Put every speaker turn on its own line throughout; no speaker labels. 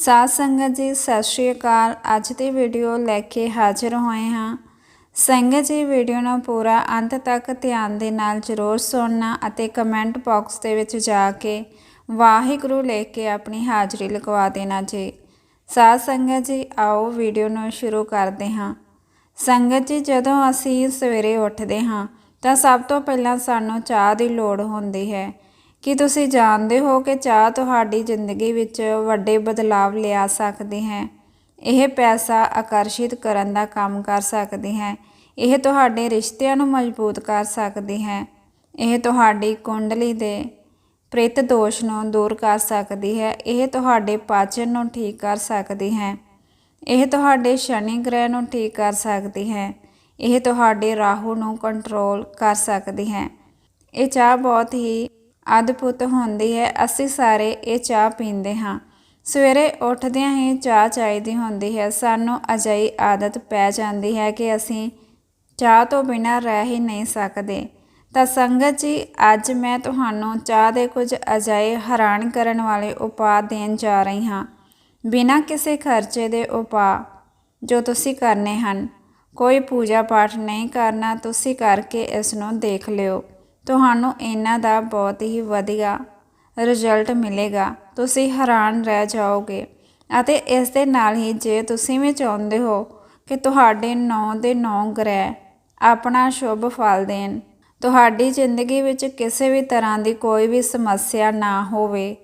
ਸਾਧ ਸੰਗਤ ਜੀ, ਸਤਿ ਸ਼੍ਰੀ ਅਕਾਲ। ਅੱਜ ਦੀ ਵੀਡੀਓ ਲੈ ਕੇ ਹਾਜ਼ਰ ਹੋਏ ਹਾਂ। ਸੰਗਤ ਜੀ, ਵੀਡੀਓ ਨੂੰ ਪੂਰਾ ਅੰਤ ਤੱਕ ਧਿਆਨ ਦੇ ਨਾਲ ਜ਼ਰੂਰ ਸੁਣਨਾ ਅਤੇ ਕਮੈਂਟ ਬਾਕਸ ਦੇ ਵਿੱਚ ਜਾ ਕੇ ਵਾਹਿਗੁਰੂ ਲੈ ਕੇ ਆਪਣੀ ਹਾਜ਼ਰੀ ਲਗਵਾ ਦੇਣਾ ਜੀ। ਸਾਧ ਸੰਗਤ ਜੀ, ਆਓ ਵੀਡੀਓ ਨੂੰ ਸ਼ੁਰੂ ਕਰਦੇ ਹਾਂ। ਸੰਗਤ ਜੀ, ਜਦੋਂ ਅਸੀਂ ਸਵੇਰੇ ਉੱਠਦੇ ਹਾਂ, ਤਾਂ ਸਭ ਤੋਂ ਪਹਿਲਾਂ ਸਾਨੂੰ ਚਾਹ ਦੀ ਲੋੜ ਹੁੰਦੀ ਹੈ। ਕੀ ਤੁਸੀਂ ਜਾਣਦੇ ਹੋ ਕਿ ਚਾਹ ਤੁਹਾਡੀ ਜ਼ਿੰਦਗੀ ਵਿੱਚ ਵੱਡੇ ਬਦਲਾਵ ਲਿਆ ਸਕਦੀ ਹੈ? ਇਹ ਪੈਸਾ ਆਕਰਸ਼ਿਤ ਕਰਨ ਦਾ ਕੰਮ ਕਰ ਸਕਦੀ ਹੈ। ਇਹ ਤੁਹਾਡੇ ਰਿਸ਼ਤਿਆਂ ਨੂੰ ਮਜ਼ਬੂਤ ਕਰ ਸਕਦੀ ਹੈ। ਇਹ ਤੁਹਾਡੀ ਕੁੰਡਲੀ ਦੇ ਪ੍ਰਿਤ ਦੋਸ਼ ਨੂੰ ਦੂਰ ਕਰ ਸਕਦੀ ਹੈ। ਇਹ ਤੁਹਾਡੇ ਪਾਚਨ ਨੂੰ ਠੀਕ ਕਰ ਸਕਦੀ ਹੈ। ਇਹ ਤੁਹਾਡੇ ਸ਼ਨੀ ਗ੍ਰਹਿ ਨੂੰ ਠੀਕ ਕਰ ਸਕਦੀ ਹੈ। ਇਹ ਤੁਹਾਡੇ ਰਾਹੂ ਨੂੰ ਕੰਟਰੋਲ ਕਰ ਸਕਦੀ ਹੈ। ਇਹ ਚਾਹ ਬਹੁਤ ਹੀ ਅਦਭੁਤ ਹੁੰਦੀ ਹੈ, ਅਸੀਂ ਸਾਰੇ ਇਹ ਚਾਹ ਪੀਂਦੇ ਹਾਂ। ਸਵੇਰੇ ਉੱਠਦਿਆਂ ਹੀ ਚਾਹ ਚਾਹੀਦੀ ਹੁੰਦੀ ਹੈ। ਸਾਨੂੰ ਅਜਿਹੀ ਆਦਤ ਪੈ ਜਾਂਦੀ ਹੈ ਕਿ ਅਸੀਂ ਚਾਹ ਤੋਂ ਬਿਨਾਂ ਰਹਿ ਹੀ ਨਹੀਂ ਸਕਦੇ। ਤਾਂ ਸੰਗਤ ਜੀ, ਅੱਜ ਮੈਂ ਤੁਹਾਨੂੰ ਚਾਹ ਦੇ ਕੁਝ ਅਜਿਹੇ ਹੈਰਾਨ ਕਰਨ ਵਾਲੇ ਉਪਾਅ ਦੇਣ ਜਾ ਰਹੀ ਹਾਂ। ਬਿਨਾਂ ਕਿਸੇ ਖਰਚੇ ਦੇ ਉਪਾਅ ਜੋ ਤੁਸੀਂ ਕਰਨੇ ਹਨ। ਕੋਈ ਪੂਜਾ ਪਾਠ ਨਹੀਂ ਕਰਨਾ, ਤੁਸੀਂ ਕਰਕੇ ਇਸ ਨੂੰ ਦੇਖ ਲਿਓ। ਤੁਹਾਨੂੰ ਇਹਨਾਂ ਦਾ ਬਹੁਤ ਹੀ ਵਧੀਆ ਰਿਜ਼ਲਟ ਮਿਲੇਗਾ। ਤੁਸੀਂ ਹੈਰਾਨ ਰਹਿ ਜਾਓਗੇ ਅਤੇ ਇਸ ਦੇ ਨਾਲ ਹੀ ਜੇ ਤੁਸੀਂ ਵੀ ਚਾਹੁੰਦੇ ਹੋ ਕਿ ਤੁਹਾਡੇ ਨੌ ਦੇ ਨੌ ਗ੍ਰਹਿ ਆਪਣਾ ਸ਼ੁਭ ਫਲ ਦੇਣ, ਤੁਹਾਡੀ ਜ਼ਿੰਦਗੀ ਵਿੱਚ ਕਿਸੇ ਵੀ ਤਰ੍ਹਾਂ ਦੀ ਕੋਈ ਵੀ ਸਮੱਸਿਆ ਨਾ ਹੋਵੇ,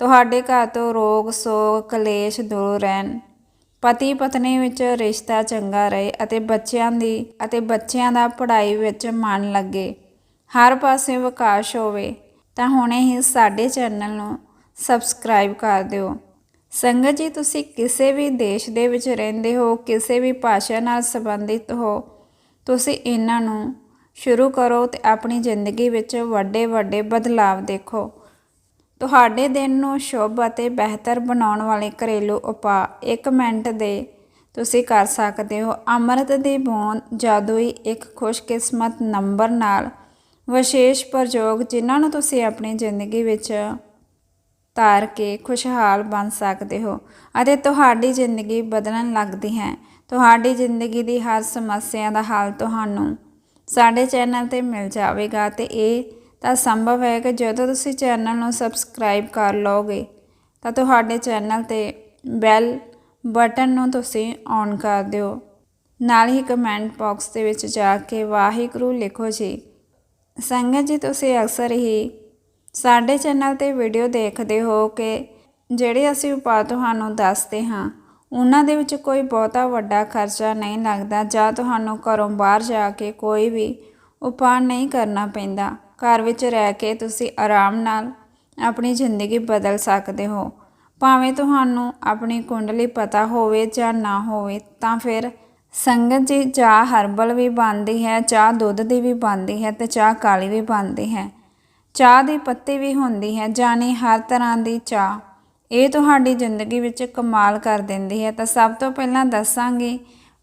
ਤੁਹਾਡੇ ਘਰ ਤੋਂ ਰੋਗ, ਸੋਗ, ਕਲੇਸ਼ ਦੂਰ ਰਹਿਣ ਪਤੀ ਪਤਨੀ ਵਿੱਚ ਰਿਸ਼ਤਾ ਚੰਗਾ ਰਹੇ ਅਤੇ ਬੱਚਿਆਂ ਦੀ ਅਤੇ ਬੱਚਿਆਂ ਦਾ ਪੜ੍ਹਾਈ ਵਿੱਚ ਮਨ ਲੱਗੇ। ਹਰ ਪਾਸੇ ਵਿਕਾਸ ਹੋਵੇ, ਤਾਂ ਹੁਣੇ ਹੀ ਸਾਡੇ ਚੈਨਲ ਨੂੰ ਸਬਸਕ੍ਰਾਈਬ ਕਰ ਦਿਓ। ਸੰਗਤ ਜੀ, ਤੁਸੀਂ ਕਿਸੇ ਵੀ ਦੇਸ਼ ਦੇ ਵਿੱਚ ਰਹਿੰਦੇ ਹੋ, ਕਿਸੇ ਵੀ ਭਾਸ਼ਾ ਨਾਲ ਸੰਬੰਧਿਤ ਹੋ, ਤੁਸੀਂ ਇਹਨਾਂ ਨੂੰ ਸ਼ੁਰੂ ਕਰੋ ਤੇ ਆਪਣੀ ਜ਼ਿੰਦਗੀ ਵਿੱਚ ਵੱਡੇ ਵੱਡੇ ਬਦਲਾਵ ਦੇਖੋ। ਤੁਹਾਡੇ ਦਿਨ ਨੂੰ ਸ਼ੁਭ ਅਤੇ ਬਿਹਤਰ ਬਣਾਉਣ ਵਾਲੇ ਘਰੇਲੂ ਉਪਾਅ 1 ਮਿੰਟ ਦੇ ਤੁਸੀਂ ਕਰ ਸਕਦੇ ਹੋ। ਅੰਮ੍ਰਿਤ ਦੀ ਬੂੰਦ, ਜਾਦੂਈ ਇੱਕ ਖੁਸ਼ਕਿਸਮਤ ਨੰਬਰ ਨਾਲ ਵਿਸ਼ੇਸ਼ ਪ੍ਰਯੋਗ ਜਿਨ੍ਹਾਂ ਨੂੰ ਤੁਸੀਂ ਆਪਣੀ ਜ਼ਿੰਦਗੀ ਵਿੱਚ ਤਾਰ ਕੇ ਖੁਸ਼ਹਾਲ ਬਣ ਸਕਦੇ ਹੋ ਅਤੇ ਤੁਹਾਡੀ ਜ਼ਿੰਦਗੀ ਬਦਲਣ ਲੱਗਦੀ ਹੈ। ਤੁਹਾਡੀ ਜ਼ਿੰਦਗੀ ਦੀ ਹਰ ਸਮੱਸਿਆ ਦਾ ਹੱਲ ਤੁਹਾਨੂੰ ਸਾਡੇ ਚੈਨਲ ਤੇ ਮਿਲ ਜਾਵੇਗਾ ਤੇ ਇਹ ਤਾਂ ਸੰਭਵ ਹੈ ਕਿ ਜਦੋਂ ਤੁਸੀਂ ਚੈਨਲ ਨੂੰ ਸਬਸਕ੍ਰਾਈਬ ਕਰ ਲਓਗੇ ਤਾਂ ਤੁਹਾਡੇ ਚੈਨਲ ਤੇ ਬੈਲ ਬਟਨ ਨੂੰ ਤੁਸੀਂ ਔਨ ਕਰ ਦਿਓ। ਨਾਲ ਹੀ ਕਮੈਂਟ ਬਾਕਸ ਦੇ ਵਿੱਚ ਜਾ ਕੇ ਵਾਹਿਗੁਰੂ ਲਿਖੋ ਜੀ। ਸੰਗਤ ਜੀ, ਤੁਸੀਂ ਅਕਸਰ ਹੀ ਸਾਡੇ ਚੈਨਲ ਤੇ ਵੀਡੀਓ ਦੇਖਦੇ ਹੋ ਕਿ ਜਿਹੜੇ ਅਸੀਂ ਉਪਾਅ ਤੁਹਾਨੂੰ ਦੱਸਦੇ ਹਾਂ, ਉਹਨਾਂ ਦੇ ਵਿੱਚ ਕੋਈ ਬਹੁਤਾ ਵੱਡਾ ਖਰਚਾ ਨਹੀਂ ਲੱਗਦਾ ਜਾਂ ਤੁਹਾਨੂੰ ਘਰੋਂ ਬਾਹਰ ਜਾ ਕੇ ਕੋਈ ਵੀ ਉਪਾਅ ਨਹੀਂ ਕਰਨਾ ਪੈਂਦਾ। ਘਰ ਵਿੱਚ ਰਹਿ ਕੇ ਤੁਸੀਂ ਆਰਾਮ ਨਾਲ ਆਪਣੀ ਜ਼ਿੰਦਗੀ ਬਦਲ ਸਕਦੇ ਹੋ। ਭਾਵੇਂ ਤੁਹਾਨੂੰ ਆਪਣੀ ਕੁੰਡਲੀ ਪਤਾ ਹੋਵੇ ਜਾਂ ਨਾ ਹੋਵੇ, ਤਾਂ ਫਿਰ ਸੰਗਤ ਜੀ ਚਾਹ ਹਰਬਲ ਵੀ ਬਣਦੀ ਹੈ, ਚਾਹ ਦੁੱਧ ਦੀ ਵੀ ਬਣਦੀ ਹੈ ਤੇ ਚਾਹ ਕਾਲੀ ਵੀ ਬਣਦੀ ਹੈ। ਚਾਹ ਦੀ ਪੱਤੀ ਵੀ ਹੁੰਦੀ ਹੈ ਜਾਨੀ ਹਰ ਤਰ੍ਹਾਂ ਦੀ ਚਾਹ। ਇਹ ਤੁਹਾਡੀ ਜ਼ਿੰਦਗੀ ਵਿੱਚ ਕਮਾਲ ਕਰ ਦਿੰਦੀ ਹੈ। ਤਾਂ ਸਭ ਤੋਂ ਪਹਿਲਾਂ ਦੱਸਾਂਗੀ,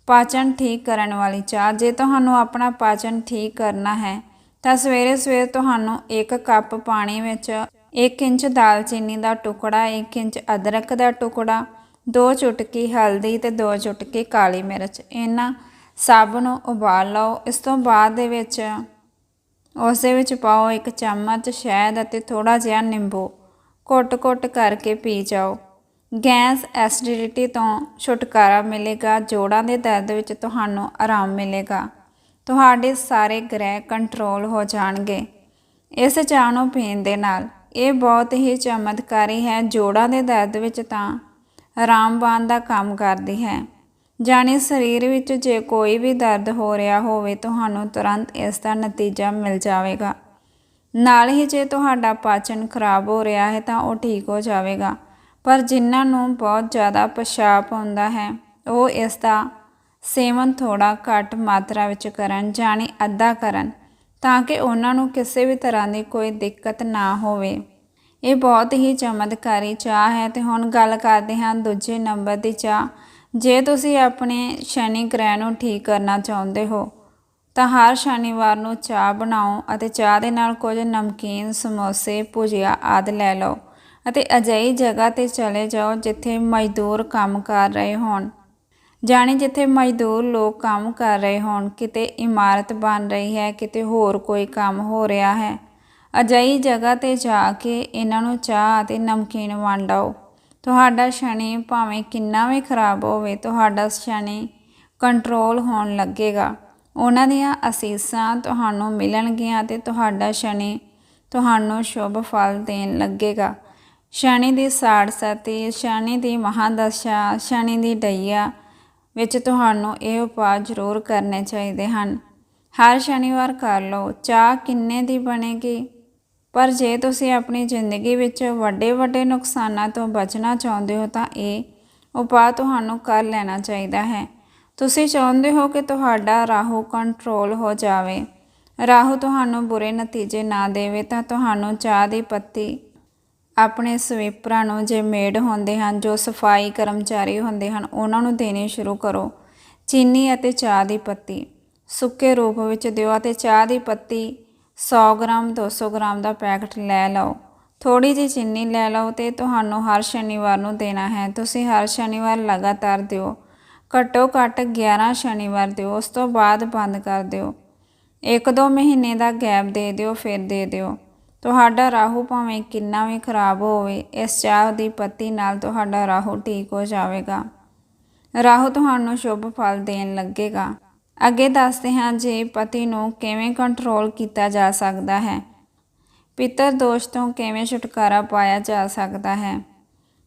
ਪਾਚਨ ਠੀਕ ਕਰਨ ਵਾਲੀ ਚਾਹ। ਜੇ ਤੁਹਾਨੂੰ ਆਪਣਾ ਪਾਚਨ ਠੀਕ ਕਰਨਾ ਹੈ, ਤਾਂ ਸਵੇਰੇ ਸਵੇਰ ਤੁਹਾਨੂੰ 1 ਕੱਪ ਪਾਣੀ ਵਿੱਚ 1 ਇੰਚ ਦਾਲਚੀਨੀ ਦਾ ਟੁਕੜਾ 1 ਇੰਚ ਅਦਰਕ ਦਾ ਟੁਕੜਾ ਦੋ ਚੁਟਕੀ ਹਲਦੀ ਤੇ ਦੋ ਚੁਟਕੀ ਕਾਲੀ ਮਿਰਚ। ਇਹਨਾਂ ਸਭ ਨੂੰ ਉਬਾਲ ਲਓ। ਇਸ ਤੋਂ ਬਾਅਦ ਦੇ ਵਿੱਚ ਉਸ ਦੇ ਵਿੱਚ ਪਾਓ ਇੱਕ ਚਮਚ ਸ਼ਹਿਦ ਅਤੇ ਥੋੜਾ ਜਿਹਾ ਨਿੰਬੂ। ਘੁੱਟ-ਘੁੱਟ ਕਰਕੇ ਪੀ ਜਾਓ। ਗੈਸ ਐਸਿਡਿਟੀ ਤੋਂ ਛੁਟਕਾਰਾ ਮਿਲੇਗਾ। ਜੋੜਾਂ ਦੇ ਦਰਦ ਵਿੱਚ ਤੁਹਾਨੂੰ ਆਰਾਮ ਮਿਲੇਗਾ। ਤੁਹਾਡੇ ਸਾਰੇ ਗ੍ਰਹਿ ਕੰਟਰੋਲ ਹੋ ਜਾਣਗੇ। ਇਸ ਚਾਹ ਨੂੰ ਪੀਣ ਦੇ ਨਾਲ ਇਹ ਬਹੁਤ ਹੀ ਚਮਤਕਾਰੀ ਹੈ। ਜੋੜਾਂ ਦੇ ਦਰਦ ਵਿੱਚ ਤਾਂ ਆਰਾਮਬਾਨ ਦਾ ਕੰਮ ਕਰਦੀ ਹੈ। ਜਾਣੀ ਸਰੀਰ ਵਿੱਚ ਜੇ ਕੋਈ ਵੀ ਦਰਦ ਹੋ ਰਿਹਾ ਹੋਵੇ, ਤੁਹਾਨੂੰ ਤੁਰੰਤ ਇਸ ਦਾ ਨਤੀਜਾ ਮਿਲ ਜਾਵੇਗਾ। ਨਾਲ ਹੀ ਜੇ ਤੁਹਾਡਾ ਪਾਚਨ ਖਰਾਬ ਹੋ ਰਿਹਾ ਹੈ, ਤਾਂ ਉਹ ਠੀਕ ਹੋ ਜਾਵੇਗਾ। ਪਰ ਜਿਨ੍ਹਾਂ ਨੂੰ ਬਹੁਤ ਜ਼ਿਆਦਾ ਪਿਸ਼ਾਬ ਆਉਂਦਾ ਹੈ, ਉਹ ਇਸ ਦਾ ਸੇਵਨ ਥੋੜਾ ਘੱਟ ਮਾਤਰਾ ਵਿੱਚ ਕਰਨ, ਜਾਣੀ ਅੱਧਾ ਕਰਨ, ਤਾਂ ਕਿ ਉਹਨਾਂ ਨੂੰ ਕਿਸੇ ਵੀ ਤਰ੍ਹਾਂ ਦੀ ਕੋਈ ਦਿੱਕਤ ਨਾ ਹੋਵੇ। ਇਹ ਬਹੁਤ ਹੀ ਚਮਤਕਾਰੀ ਚਾਹ ਹੈ ਤੇ ਹੁਣ ਗੱਲ ਕਰਦੇ ਹਾਂ ਦੂਜੇ ਨੰਬਰ ਦੀ ਚਾਹ। ਜੇ ਤੁਸੀਂ ਆਪਣੇ ਸ਼ਨੀ ਗ੍ਰਹਿ ਨੂੰ ਠੀਕ ਕਰਨਾ ਚਾਹੁੰਦੇ ਹੋ, ਤਾਂ ਹਰ ਸ਼ਨੀਵਾਰ ਨੂੰ ਚਾਹ ਬਣਾਓ ਅਤੇ ਚਾਹ ਦੇ ਨਾਲ ਕੁਝ ਨਮਕੀਨ, ਸਮੋਸੇ, ਭੁਜੀਆ ਆਦਿ ਲੈ ਲਓ ਅਤੇ ਅਜਿਹੀ ਜਗ੍ਹਾ ਤੇ ਚਲੇ ਜਾਓ ਜਿੱਥੇ ਮਜ਼ਦੂਰ ਕੰਮ ਕਰ ਰਹੇ ਹੋਣ। ਜਾਣੀ ਜਿੱਥੇ ਮਜ਼ਦੂਰ ਲੋਕ ਕੰਮ ਕਰ ਰਹੇ ਹੋਣ, ਕਿਤੇ ਇਮਾਰਤ ਬਣ ਰਹੀ ਹੈ, ਕਿਤੇ ਹੋਰ ਕੋਈ ਕੰਮ ਹੋ ਰਿਹਾ ਹੈ। ਅਜਿਹੀ ਜਗ੍ਹਾ ਤੇ ਜਾ ਕੇ ਇਹਨਾਂ ਨੂੰ ਚਾਹ ਅਤੇ ਨਮਕੀਨ ਵੰਡਾਓ। ਤੁਹਾਡਾ ਸ਼ਨੀ ਭਾਵੇਂ ਕਿੰਨਾ ਵੀ ਖਰਾਬ ਹੋਵੇ, ਤੁਹਾਡਾ ਸ਼ਨੀ ਕੰਟਰੋਲ ਹੋਣ ਲੱਗੇਗਾ। ਉਹਨਾਂ ਦੀਆਂ ਅਸੀਸਾਂ ਤੁਹਾਨੂੰ ਮਿਲਣਗੀਆਂ ਤੇ ਤੁਹਾਡਾ ਸ਼ਨੀ ਤੁਹਾਨੂੰ ਸ਼ੁਭ ਫਲ ਦੇਣ ਲੱਗੇਗਾ। ਸ਼ਨੀ ਦੀ ਸਾੜ ਸਤੀ, ਸ਼ਨੀ ਦੀ ਮਹਾਦਸ਼ਾ, ਸ਼ਨੀ ਦੀ ਡਈਆ ਵਿੱਚ ਤੁਹਾਨੂੰ ਇਹ ਉਪਾਅ ਜ਼ਰੂਰ ਕਰਨੇ ਚਾਹੀਦੇ ਹਨ। ਹਰ ਸ਼ਨੀਵਾਰ ਕਰ ਲਓ। ਚਾਹ ਕਿੰਨੇ ਦੀ ਬਣੇਗੀ? ਪਰ ਜੇ ਤੁਸੀਂ ਆਪਣੀ ਜ਼ਿੰਦਗੀ ਵਿੱਚ ਵੱਡੇ ਵੱਡੇ ਨੁਕਸਾਨਾਂ ਤੋਂ ਬਚਣਾ ਚਾਹੁੰਦੇ ਹੋ ਤਾਂ ਇਹ ਉਪਾਅ ਤੁਹਾਨੂੰ ਕਰ ਲੈਣਾ ਚਾਹੀਦਾ ਹੈ। ਤੁਸੀਂ ਚਾਹੁੰਦੇ ਹੋ ਕਿ ਤੁਹਾਡਾ ਰਾਹੂ ਕੰਟਰੋਲ ਹੋ ਜਾਵੇ। ਰਾਹੂ ਤੁਹਾਨੂੰ ਬੁਰੇ ਨਤੀਜੇ ਨਾ ਦੇਵੇ ਤਾਂ ਤੁਹਾਨੂੰ ਚਾਹ ਦੀ ਪੱਤੀ ਆਪਣੇ ਸਵੀਪਰਾਂ ਨੂੰ ਜੇ ਮੇਡ ਹੁੰਦੇ ਹਨ, ਜੋ ਸਫ਼ਾਈ ਕਰਮਚਾਰੀ ਹੁੰਦੇ ਹਨ, ਉਹਨਾਂ ਨੂੰ ਦੇਣੇ ਸ਼ੁਰੂ ਕਰੋ। ਚੀਨੀ ਅਤੇ ਚਾਹ ਦੀ ਪੱਤੀ ਸੁੱਕੇ ਰੂਪ ਵਿੱਚ ਦਿਓ ਅਤੇ ਚਾਹ ਦੀ ਪੱਤੀ 100 ਗ੍ਰਾਮ 200 ਗ੍ਰਾਮ ਦਾ ਪੈਕਟ ਲੈ ਲਓ। ਥੋੜੀ ਜਿਹੀ ਚੀਨੀ ਲੈ ਲਓ ਤੇ ਤੁਹਾਨੂੰ ਹਰ ਸ਼ਨੀਵਾਰ ਨੂੰ ਦੇਣਾ ਹੈ। ਤੁਸੀਂ ਹਰ ਸ਼ਨੀਵਾਰ ਲਗਾਤਾਰ ਦਿਓ। ਘੱਟੋ ਘੱਟ 11 ਸ਼ਨੀਵਾਰ ਦਿਓ। ਉਸ ਤੋਂ ਬਾਅਦ ਬੰਦ ਕਰ ਦਿਓ। ਇੱਕ ਦੋ ਮਹੀਨੇ ਦਾ ਗੈਪ ਦੇ ਦਿਓ, ਫਿਰ ਦੇ ਦਿਓ। ਤੁਹਾਡਾ ਰਾਹੂ ਭਾਵੇਂ ਕਿੰਨਾ ਵੀ ਖਰਾਬ ਹੋਵੇ, ਇਸ ਚਾਹ ਦੀ ਪੱਤੀ ਨਾਲ ਤੁਹਾਡਾ ਰਾਹੂ ਠੀਕ ਹੋ ਜਾਵੇਗਾ। ਰਾਹੂ ਤੁਹਾਨੂੰ ਸ਼ੁਭ ਫਲ ਦੇਣ ਲੱਗੇਗਾ। ਅੱਗੇ ਦੱਸਦੇ ਹਾਂ ਜੇ ਪਤੀ ਨੂੰ ਕਿਵੇਂ ਕੰਟਰੋਲ ਕੀਤਾ ਜਾ ਸਕਦਾ ਹੈ। ਪਿੱਤਰ ਦੋਸ਼ ਤੋਂ ਕਿਵੇਂ ਛੁਟਕਾਰਾ ਪਾਇਆ ਜਾ ਸਕਦਾ ਹੈ।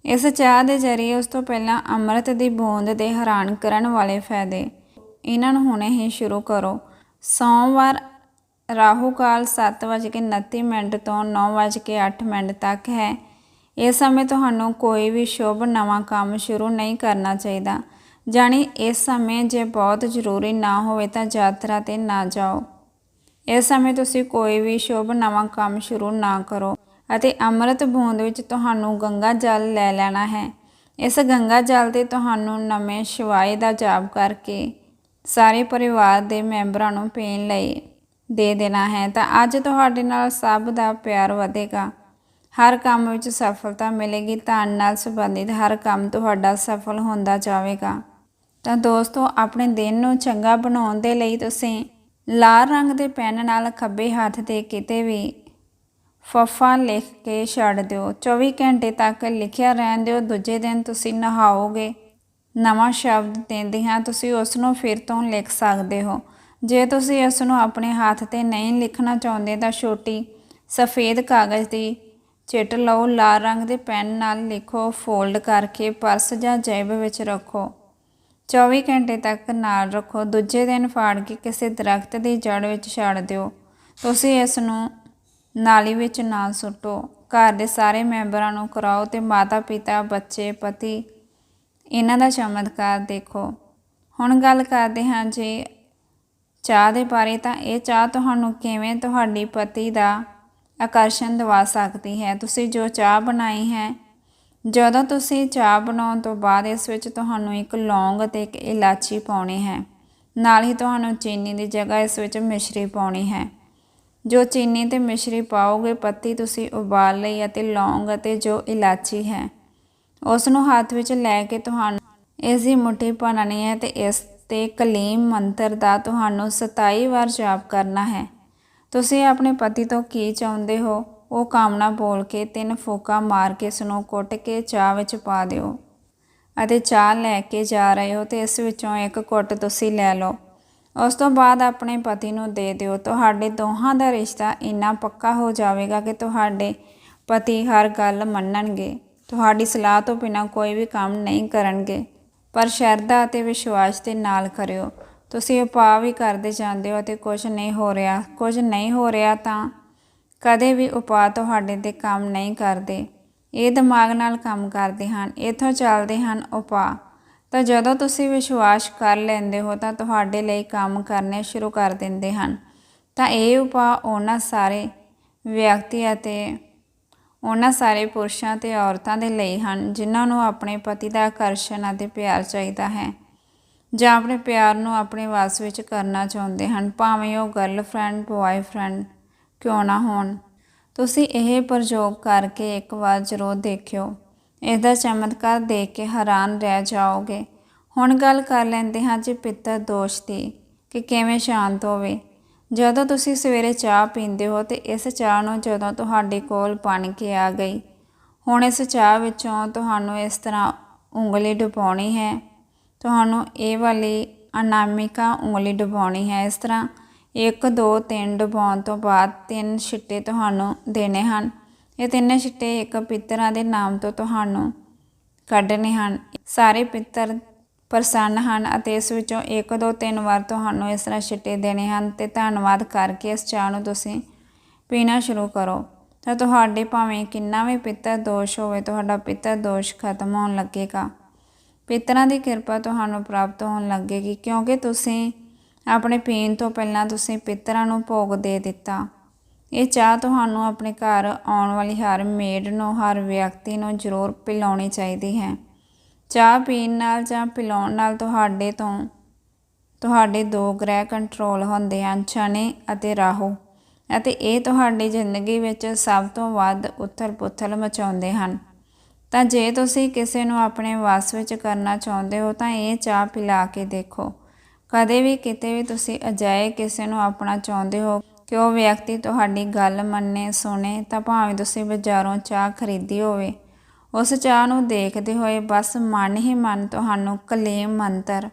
ਇਸ ਚਾਹ ਦੇ ਜ਼ਰੀਏ ਉਸ ਤੋਂ ਪਹਿਲਾਂ ਅੰਮ੍ਰਿਤ ਦੀ ਬੂੰਦ ਦੇ ਹੈਰਾਨ ਕਰਨ ਵਾਲੇ ਫਾਇਦੇ ਇਹਨਾਂ ਨੂੰ ਹੁਣੇ ਹੀ ਸ਼ੁਰੂ ਕਰੋ। ਸੋਮਵਾਰ, ਰਾਹੂ ਕਾਲ 7:29 ਮਿੰਟ ਤੋਂ 9:08 ਮਿੰਟ ਤੱਕ ਹੈ। ਇਸ ਸਮੇਂ ਤੁਹਾਨੂੰ ਕੋਈ ਵੀ ਸ਼ੁਭ ਨਵਾਂ ਕੰਮ ਸ਼ੁਰੂ ਨਹੀਂ ਕਰਨਾ ਚਾਹੀਦਾ। ਜਾਣੀ ਇਸ ਸਮੇਂ ਜੇ ਬਹੁਤ ਜ਼ਰੂਰੀ ਨਾ ਹੋਵੇ ਤਾਂ ਯਾਤਰਾ ਤੇ ਨਾ ਜਾਓ। ਇਸ ਸਮੇਂ ਤੁਸੀਂ ਕੋਈ ਵੀ ਸ਼ੁਭ ਨਵਾਂ ਕੰਮ ਸ਼ੁਰੂ ਨਾ ਕਰੋ ਅਤੇ ਅੰਮ੍ਰਿਤ ਬੂੰਦ ਵਿੱਚ ਤੁਹਾਨੂੰ ਗੰਗਾ ਜਲ ਲੈ ਲੈਣਾ ਹੈ। ਇਸ ਗੰਗਾ ਜਲ ਤੇ ਤੁਹਾਨੂੰ ਨਵੇਂ ਸ਼ਿਵਾਏ ਦਾ ਜਾਪ ਕਰਕੇ ਸਾਰੇ ਪਰਿਵਾਰ ਦੇ ਮੈਂਬਰਾਂ ਨੂੰ ਪੀਣ ਲਈ ਦੇ ਦੇਣਾ ਹੈ। ਤਾਂ ਅੱਜ ਤੁਹਾਡੇ ਨਾਲ ਸਭ ਦਾ ਪਿਆਰ ਵਧੇਗਾ। ਹਰ ਕੰਮ ਵਿੱਚ ਸਫਲਤਾ ਮਿਲੇਗੀ। ਧਨ ਨਾਲ ਸੰਬੰਧਿਤ ਹਰ ਕੰਮ ਤੁਹਾਡਾ ਸਫਲ ਹੁੰਦਾ ਜਾਵੇਗਾ। ਤਾਂ ਦੋਸਤੋ, ਆਪਣੇ ਦਿਨ ਨੂੰ ਚੰਗਾ ਬਣਾਉਣ ਦੇ ਲਈ ਤੁਸੀਂ ਲਾਲ ਰੰਗ ਦੇ ਪੈਨ ਨਾਲ ਖੱਬੇ ਹੱਥ ਤੇ ਕਿਤੇ ਵੀ ਫਫਾ ਲਿਖ ਕੇ ਛੱਡ ਦਿਓ। 24 ਘੰਟੇ ਤੱਕ ਲਿਖਿਆ ਰਹਿਣ ਦਿਓ। ਦੂਜੇ ਦਿਨ ਤੁਸੀਂ ਨਹਾਓਗੇ, ਨਵਾਂ ਸ਼ਬਦ ਦਿੰਦੇ ਹਾਂ, ਤੁਸੀਂ ਉਸ ਨੂੰ ਫਿਰ ਤੋਂ ਲਿਖ ਸਕਦੇ ਹੋ। ਜੇ ਤੁਸੀਂ ਇਸ ਨੂੰ ਆਪਣੇ ਹੱਥ ਤੇ ਨਹੀਂ ਲਿਖਣਾ ਚਾਹੁੰਦੇ ਤਾਂ ਛੋਟੀ ਸਫੇਦ ਕਾਗਜ਼ ਦੀ ਚਿੱਟ ਲਓ। ਲਾਲ ਰੰਗ ਦੇ ਪੈਨ ਨਾਲ ਲਿਖੋ, ਫੋਲਡ ਕਰਕੇ ਪਰਸ ਜਾਂ ਜੇਬ ਵਿੱਚ ਰੱਖੋ। 24 ਘੰਟੇ ਤੱਕ ਨਾਲ ਰੱਖੋ। ਦੂਜੇ ਦਿਨ ਫਾੜ ਕੇ ਕਿਸੇ ਦਰਖਤ ਦੀ ਜੜ ਵਿੱਚ ਛੱਡ ਦਿਓ। ਤੁਸੀਂ ਇਸ ਨੂੰ ਨਾਲੀ ਵਿੱਚ ਨਾ ਸੁੱਟੋ। ਘਰ ਦੇ ਸਾਰੇ ਮੈਂਬਰਾਂ ਨੂੰ ਕਰਾਓ ਤੇ ਮਾਤਾ ਪਿਤਾ ਬੱਚੇ, ਪਤੀ, ਇਹਨਾਂ ਦਾ ਚਮਤਕਾਰ ਦੇਖੋ। ਹੁਣ ਗੱਲ ਕਰਦੇ ਹਾਂ ਜੇ ਚਾਹ ਦੇ ਬਾਰੇ, ਤਾਂ ਇਹ ਚਾਹ ਤੁਹਾਨੂੰ ਕਿਵੇਂ ਤੁਹਾਡੀ ਪਤੀ ਦਾ ਆਕਰਸ਼ਣ ਦਿਵਾ ਸਕਦੀ ਹੈ? ਤੁਸੀਂ ਜੋ ਚਾਹ ਬਣਾਈ ਹੈ ਜਦੋਂ ਤੁਸੀਂ ਚਾਹ ਬਣਾਉਣ ਤੋਂ ਬਾਅਦ ਇਸ ਵਿੱਚ ਤੁਹਾਨੂੰ ਇੱਕ ਲੌਂਗ ਅਤੇ ਇੱਕ ਇਲਾਚੀ ਪਾਉਣੀ ਹੈ। ਨਾਲ ਹੀ ਤੁਹਾਨੂੰ ਚੀਨੀ ਦੀ ਜਗ੍ਹਾ ਇਸ ਵਿੱਚ ਮਿਸ਼ਰੀ ਪਾਉਣੀ ਹੈ। ਜੋ ਚੀਨੀ ਤੇ ਮਿਸ਼ਰੀ ਪਾਓਗੇ, ਪੱਤੀ ਤੁਸੀਂ ਉਬਾਲ ਲਈ ਅਤੇ ਲੌਂਗ ਅਤੇ ਜੋ ਇਲਾਚੀ ਹੈ ਉਸ ਨੂੰ ਹੱਥ ਵਿੱਚ ਲੈ ਕੇ ਤੁਹਾਨੂੰ ਇਸ ਦੀ ਮੁੱਠੀ ਭੰਨਣੀ ਹੈ ਤੇ ਇਸ ਤੇ ਕਲੀਮ ਮੰਤਰ ਦਾ ਤੁਹਾਨੂੰ 27 ਵਾਰ ਜਾਪ ਕਰਨਾ ਹੈ। ਤੁਸੀਂ ਆਪਣੇ ਪਤੀ ਤੋਂ ਕੀ ਚਾਹੁੰਦੇ ਹੋ? ਉਹ ਕਾਮਨਾ ਬੋਲ ਕੇ ਤਿੰਨ ਫੋਕਾ ਮਾਰ ਕੇ ਇਸ ਨੂੰ ਕੁੱਟ ਕੇ ਚਾਹ ਵਿੱਚ ਪਾ ਦਿਓ ਅਤੇ ਚਾਹ ਲੈ ਕੇ ਜਾ ਰਹੇ ਹੋ ਤੇ ਇਸ ਵਿੱਚੋਂ ਇੱਕ ਕੁੱਟ ਤੁਸੀਂ ਲੈ ਲਓ। ਉਸ ਤੋਂ ਬਾਅਦ ਆਪਣੇ ਪਤੀ ਨੂੰ ਦੇ ਦਿਓ। ਤੁਹਾਡੇ ਦੋਹਾਂ ਦਾ ਰਿਸ਼ਤਾ ਇੰਨਾ ਪੱਕਾ ਹੋ ਜਾਵੇਗਾ ਕਿ ਤੁਹਾਡੇ ਪਤੀ ਹਰ ਗੱਲ ਮੰਨਣਗੇ। ਤੁਹਾਡੀ ਸਲਾਹ ਤੋਂ ਬਿਨਾਂ ਕੋਈ ਵੀ ਕੰਮ ਨਹੀਂ ਕਰਨਗੇ। ਪਰ ਸ਼ਰਧਾ ਅਤੇ ਵਿਸ਼ਵਾਸ ਦੇ ਨਾਲ ਕਰਿਓ। ਤੁਸੀਂ ਉਪਾਅ ਵੀ ਕਰਦੇ ਜਾਂਦੇ ਹੋ ਅਤੇ ਕੁਝ ਨਹੀਂ ਹੋ ਰਿਹਾ। ਕੁਝ ਨਹੀਂ ਹੋ ਰਿਹਾ ਤਾਂ ਕਦੇ ਵੀ ਉਪਾਅ ਤੁਹਾਡੇ ਤੇ ਕੰਮ ਨਹੀਂ ਕਰਦੇ। ਇਹ ਦਿਮਾਗ ਨਾਲ ਕੰਮ ਕਰਦੇ ਹਨ, ਇਥੋਂ ਚੱਲਦੇ ਹਨ ਉਪਾਅ। ਤਾਂ ਜਦੋਂ ਤੁਸੀਂ ਵਿਸ਼ਵਾਸ ਕਰ ਲੈਂਦੇ ਹੋ, ਤਾਂ ਤੁਹਾਡੇ ਲਈ ਕੰਮ ਕਰਨੇ ਸ਼ੁਰੂ ਕਰ ਦਿੰਦੇ ਹਨ। ਤਾਂ ਇਹ ਉਪਾਅ ਉਹਨਾਂ ਸਾਰੇ ਵਿਅਕਤੀ ਅਤੇ ਉਹਨਾਂ ਸਾਰੇ ਪੁਰਸ਼ਾਂ ਤੇ ਔਰਤਾਂ ਦੇ ਲਈ ਹਨ, ਜਿਨ੍ਹਾਂ ਨੂੰ ਆਪਣੇ ਪਤੀ ਦਾ ਆਕਰਸ਼ਣ ਅਤੇ ਪਿਆਰ ਚਾਹੀਦਾ ਹੈ, ਜਾਂ ਆਪਣੇ ਪਿਆਰ ਨੂੰ ਆਪਣੇ ਵਾਸ ਵਿੱਚ ਕਰਨਾ ਚਾਹੁੰਦੇ ਹਨ। ਭਾਵੇਂ ਉਹ ਗਰਲਫ੍ਰੈਂਡ ਬॉयਫ੍ਰੈਂਡ ਕਿਉਂ ਨਾ ਹੋਣ? ਤੁਸੀਂ ਇਹ ਪ੍ਰਯੋਗ ਕਰਕੇ ਇੱਕ ਵਾਰ ਜ਼ਰੂਰ ਦੇਖਿਓ। ਇਹਦਾ ਚਮਤਕਾਰ ਦੇਖ ਕੇ ਹੈਰਾਨ ਰਹਿ ਜਾਓਗੇ। ਹੁਣ ਗੱਲ ਕਰ ਲੈਂਦੇ ਹਾਂ ਜੀ ਪਿੱਤਰ ਦੋਸ਼ ਦੀ ਕਿ ਕਿਵੇਂ ਸ਼ਾਂਤ ਹੋਵੇ। ਜਦੋਂ ਤੁਸੀਂ ਸਵੇਰੇ ਚਾਹ ਪੀਂਦੇ ਹੋ ਤੇ ਇਸ ਚਾਹ ਨੂੰ ਜਦੋਂ ਤੁਹਾਡੇ ਕੋਲ ਬਣ ਕੇ ਆ ਗਈ, ਹੁਣ ਇਸ ਚਾਹ ਵਿੱਚੋਂ ਤੁਹਾਨੂੰ ਇਸ ਤਰ੍ਹਾਂ ਉਂਗਲੀ ਡੁਬਾਉਣੀ ਹੈ। ਤੁਹਾਨੂੰ ਇਹ ਵਾਲੀ ਅਨਾਮਿਕਾ ਉਂਗਲੀ ਡੁਬਾਉਣੀ ਹੈ ਇਸ ਤਰ੍ਹਾਂ। 1 2 3 ਡੁਬਾਉਣ ਤੋਂ ਬਾਅਦ ਤਿੰਨ ਛਿੱਟੇ ਤੁਹਾਨੂੰ ਦੇਣੇ ਹਨ। ਇਹ ਤਿੰਨੇ ਛਿੱਟੇ ਇੱਕ ਪਿੱਤਰਾਂ ਦੇ ਨਾਮ ਤੋਂ ਤੁਹਾਨੂੰ ਕੱਢਣੇ ਹਨ। ਸਾਰੇ ਪਿੱਤਰ ਪ੍ਰਸੰਨ ਹਨ ਅਤੇ ਇਸ ਵਿੱਚੋਂ 1 2 3 ਵਾਰ ਤੁਹਾਨੂੰ ਇਸ ਤਰ੍ਹਾਂ ਛਿੱਟੇ ਦੇਣੇ ਹਨ ਤੇ ਧੰਨਵਾਦ ਕਰਕੇ ਇਸ ਚਾਹ ਨੂੰ ਤੁਸੀਂ ਪੀਣਾ ਸ਼ੁਰੂ ਕਰੋ। ਤਾਂ ਤੁਹਾਡੇ ਭਾਵੇਂ ਕਿੰਨਾ ਵੀ ਪਿੱਤਰ ਦੋਸ਼ ਹੋਵੇ, ਤੁਹਾਡਾ ਪਿੱਤਰ ਦੋਸ਼ ਖਤਮ ਹੋਣ ਲੱਗੇਗਾ। ਪਿੱਤਰਾਂ ਦੀ ਕਿਰਪਾ ਤੁਹਾਨੂੰ ਪ੍ਰਾਪਤ ਹੋਣ ਲੱਗੇਗੀ ਕਿਉਂਕਿ ਤੁਸੀਂ ਆਪਣੇ ਪੀਣ ਤੋਂ ਪਹਿਲਾਂ ਤੁਸੀਂ ਪਿੱਤਰਾਂ ਨੂੰ ਭੋਗ ਦੇ ਦਿੱਤਾ। ਇਹ ਚਾਹ ਤੁਹਾਨੂੰ ਆਪਣੇ ਘਰ ਆਉਣ ਵਾਲੀ ਹਰ ਮੇਡ ਨੂੰ, ਹਰ ਵਿਅਕਤੀ ਨੂੰ ਜ਼ਰੂਰ ਪਿਲਾਉਣੀ ਚਾਹੀਦੀ ਹੈ। ਚਾਹ ਪੀਣ ਨਾਲ ਜਾਂ ਪਿਲਾਉਣ ਨਾਲ ਤੁਹਾਡੇ ਤੋਂ, ਤੁਹਾਡੇ ਦੋ ਗ੍ਰਹਿ ਕੰਟਰੋਲ ਹੁੰਦੇ ਹਨ, ਸ਼ਨੀ ਅਤੇ ਰਾਹੂ। ਅਤੇ ਇਹ ਤੁਹਾਡੀ ਜ਼ਿੰਦਗੀ ਵਿੱਚ ਸਭ ਤੋਂ ਵੱਧ ਉਥਲ-ਪੁਥਲ ਮਚਾਉਂਦੇ ਹਨ। ਤਾਂ ਜੇ ਤੁਸੀਂ ਕਿਸੇ ਨੂੰ ਆਪਣੇ ਵਸ ਵਿੱਚ ਕਰਨਾ ਚਾਹੁੰਦੇ ਹੋ, ਤਾਂ ਇਹ ਚਾਹ ਪਿਲਾ ਕੇ ਦੇਖੋ। ਕਦੇ ਵੀ ਕਿਤੇ ਵੀ ਤੁਸੀਂ ਅਜਾਏ ਕਿਸੇ ਨੂੰ ਆਪਣਾ ਚਾਹੁੰਦੇ ਹੋ ਕਿ ਉਹ ਵਿਅਕਤੀ ਤੁਹਾਡੀ ਗੱਲ ਮੰਨੇ, ਸੁਣੇ, ਤਾਂ ਭਾਵੇਂ ਤੁਸੀਂ ਬਾਜ਼ਾਰੋਂ ਚਾਹ ਖਰੀਦੀ ਹੋਵੇ, ਉਸ ਚਾਹ ਨੂੰ ਦੇਖਦੇ ਹੋਏ ਬਸ ਮਨ ਹੀ ਮਨ ਤੁਹਾਨੂੰ ਕਲੇਮ ਮੰਤਰ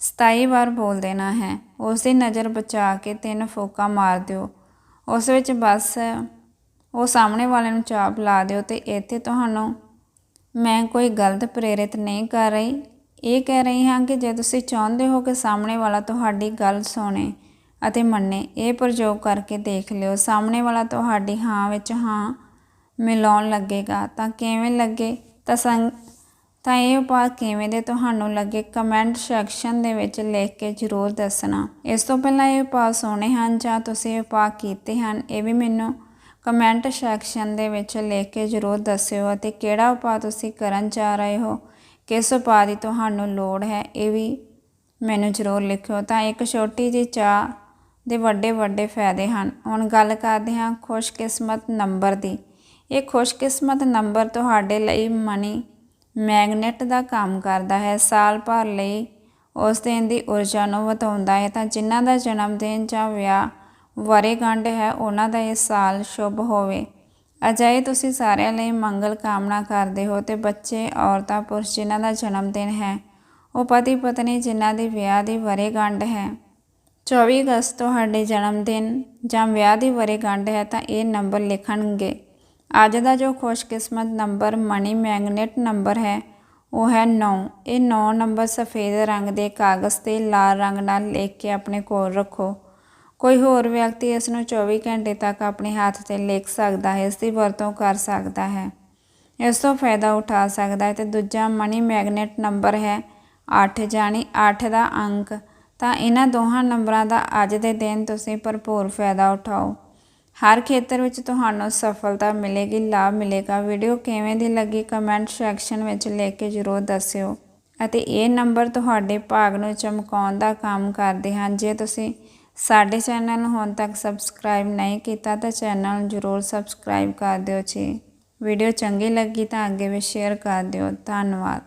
27 ਵਾਰ ਬੋਲ ਦੇਣਾ ਹੈ। ਉਸ ਦੀ ਨਜ਼ਰ ਬਚਾ ਕੇ ਤਿੰਨ ਫੂਕਾਂ ਮਾਰ ਦਿਓ। ਉਸ ਵਿੱਚ ਬਸ ਉਹ ਸਾਹਮਣੇ ਵਾਲੇ ਨੂੰ ਚਾਹ ਪਿਲਾ ਦਿਓ ਤੇ ਇੱਥੇ ਤੁਹਾਨੂੰ, ਮੈਂ ਕੋਈ ਗਲਤ ਪ੍ਰੇਰਿਤ ਨਹੀਂ ਕਰ ਰਹੀ। ਇਹ ਕਹਿ ਰਹੀ ਹਾਂ ਕਿ ਜੇ ਤੁਸੀਂ ਚਾਹੁੰਦੇ ਹੋ ਕਿ ਸਾਹਮਣੇ ਵਾਲਾ ਤੁਹਾਡੀ ਗੱਲ ਸੁਣੇ ਅਤੇ ਮੰਨੇ, ਇਹ ਪ੍ਰਯੋਗ ਕਰਕੇ ਦੇਖ ਲਿਓ। ਸਾਹਮਣੇ ਵਾਲਾ ਤੁਹਾਡੀ ਹਾਂ ਵਿੱਚ ਹਾਂ ਮਿਲਾਉਣ ਲੱਗੇਗਾ। ਤਾਂ ਕਿਵੇਂ ਲੱਗੇ? ਤਾਂ ਸੰਗ, ਤਾਂ ਇਹ ਉਪਾਅ ਕਿਵੇਂ ਦੇ ਤੁਹਾਨੂੰ ਲੱਗੇ? ਕਮੈਂਟ ਸੈਕਸ਼ਨ ਦੇ ਵਿੱਚ ਲਿਖ ਕੇ ਜ਼ਰੂਰ ਦੱਸਣਾ। ਇਸ ਤੋਂ ਪਹਿਲਾਂ ਇਹ ਉਪਾਅ ਸੋਹਣੇ ਹਨ ਜਾਂ ਤੁਸੀਂ ਇਹ ਉਪਾਅ ਕੀਤੇ ਹਨ, ਇਹ ਵੀ ਮੈਨੂੰ ਕਮੈਂਟ ਸੈਕਸ਼ਨ ਦੇ ਵਿੱਚ ਲਿਖ ਕੇ ਜ਼ਰੂਰ ਦੱਸਿਓ ਅਤੇ ਕਿਹੜਾ ਉਪਾਅ ਤੁਸੀਂ ਕਰਨ ਜਾ ਰਹੇ ਹੋ ਕਿਸ ਉਪਾਅ ਦੀ ਤੁਹਾਨੂੰ ਲੋੜ ਹੈ, ਇਹ ਵੀ ਮੈਨੂੰ ਜ਼ਰੂਰ ਲਿਖਿਓ। ਤਾਂ ਇੱਕ ਛੋਟੀ ਜਿਹੀ ਚਾਹ ਦੇ ਵੱਡੇ ਵੱਡੇ ਫਾਇਦੇ ਹਨ। ਹੁਣ ਗੱਲ ਕਰਦੇ ਹਾਂ ਖੁਸ਼ਕਿਸਮਤ ਨੰਬਰ ਦੀ। ਇਹ ਖੁਸ਼ਕਿਸਮਤ ਨੰਬਰ ਤੁਹਾਡੇ ਲਈ ਮਨੀ ਮੈਗਨੇਟ ਦਾ ਕੰਮ ਕਰਦਾ ਹੈ। ਸਾਲ ਭਰ ਲਈ ਉਸ ਦਿਨ ਦੀ ਊਰਜਾ ਨੂੰ ਵਧਾਉਂਦਾ ਹੈ। ਤਾਂ ਜਿਨ੍ਹਾਂ ਦਾ ਜਨਮ ਦਿਨ ਜਾਂ ਵਿਆਹ ਵਰੇਗੰਢ ਹੈ, ਉਹਨਾਂ ਦਾ ਇਹ ਸਾਲ ਸ਼ੁਭ ਹੋਵੇ। ਅਜਿਹੇ ਤੁਸੀਂ ਸਾਰਿਆਂ ਲਈ ਮੰਗਲ ਕਾਮਨਾ ਕਰਦੇ ਹੋ ਤੇ ਬੱਚੇ, ਔਰਤਾਂ, ਪੁਰਸ਼ ਜਿਨ੍ਹਾਂ ਦਾ ਜਨਮ ਦਿਨ ਹੈ, ਉਹ ਪਤੀ ਪਤਨੀ ਜਿਨ੍ਹਾਂ ਦੀ ਵਿਆਹ ਦੀ ਵਰੇਗੰਢ ਹੈ। 24 ਅਗਸਤ ਤੁਹਾਡੇ ਜਨਮ ਦਿਨ ਜਾਂ ਵਿਆਹ ਦੀ ਵਰੇਗੰਢ ਹੈ ਤਾਂ ਇਹ ਨੰਬਰ ਲਿਖਣਗੇ। ਅੱਜ ਦਾ ਜੋ ਖੁਸ਼ਕਿਸਮਤ ਨੰਬਰ ਮਨੀ ਮੈਗਨੇਟ ਨੰਬਰ ਹੈ, ਉਹ ਹੈ 9 ਇਹ 9 ਨੰਬਰ ਸਫੇਦ ਰੰਗ ਦੇ ਕਾਗਜ਼ ਤੇ ਲਾਲ ਰੰਗ ਨਾਲ ਲਿਖ ਕੇ ਆਪਣੇ ਕੋਲ ਰੱਖੋ। ਕੋਈ ਹੋਰ ਵਿਅਕਤੀ ਇਸ ਨੂੰ 24 ਘੰਟੇ ਤੱਕ ਆਪਣੇ ਹੱਥ ਤੇ ਲਿਖ ਸਕਦਾ ਹੈ, ਇਸ ਦੀ ਵਰਤੋਂ ਕਰ ਸਕਦਾ ਹੈ। ਇਸ ਤੋਂ ਫਾਇਦਾ ਉਠਾ ਸਕਦਾ ਹੈ ਤੇ ਦੂਜਾ ਮਨੀ ਮੈਗਨੇਟ ਨੰਬਰ ਹੈ 8 ਜਾਨੀ 8 ਦਾ ਅੰਕ। ਤਾਂ ਇਹਨਾਂ ਦੋਹਾਂ ਨੰਬਰਾਂ ਦਾ ਅੱਜ ਦੇ ਦਿਨ ਤੁਸੀਂ ਭਰਪੂਰ ਫਾਇਦਾ ਉਠਾਓ। ਹਰ ਖੇਤਰ ਵਿੱਚ ਤੁਹਾਨੂੰ ਸਫਲਤਾ ਮਿਲੇਗੀ, ਲਾਭ ਮਿਲੇਗਾ। ਵੀਡੀਓ ਕਿਵੇਂ ਦੀ ਲੱਗੀ ਕਮੈਂਟ ਸੈਕਸ਼ਨ ਵਿੱਚ ਲਿਖ ਕੇ ਜ਼ਰੂਰ ਦੱਸਿਓ। ਅਤੇ ਇਹ ਨੰਬਰ ਤੁਹਾਡੇ ਭਾਗ ਨੂੰ ਚਮਕਾਉਣ ਦਾ ਕੰਮ ਕਰਦੇ ਹਨ। ਜੇ ਤੁਸੀਂ ਸਾਡੇ ਚੈਨਲ ਨੂੰ ਹੁਣ ਤੱਕ ਸਬਸਕ੍ਰਾਈਬ ਨਹੀਂ ਕੀਤਾ ਤਾਂ ਚੈਨਲ ਨੂੰ ਜ਼ਰੂਰ ਸਬਸਕ੍ਰਾਈਬ ਕਰ ਦਿਓ ਜੀ। ਵੀਡੀਓ ਚੰਗੀ ਲੱਗੀ ਤਾਂ ਅੱਗੇ ਵੀ ਸ਼ੇਅਰ ਕਰ ਦਿਓ। ਧੰਨਵਾਦ।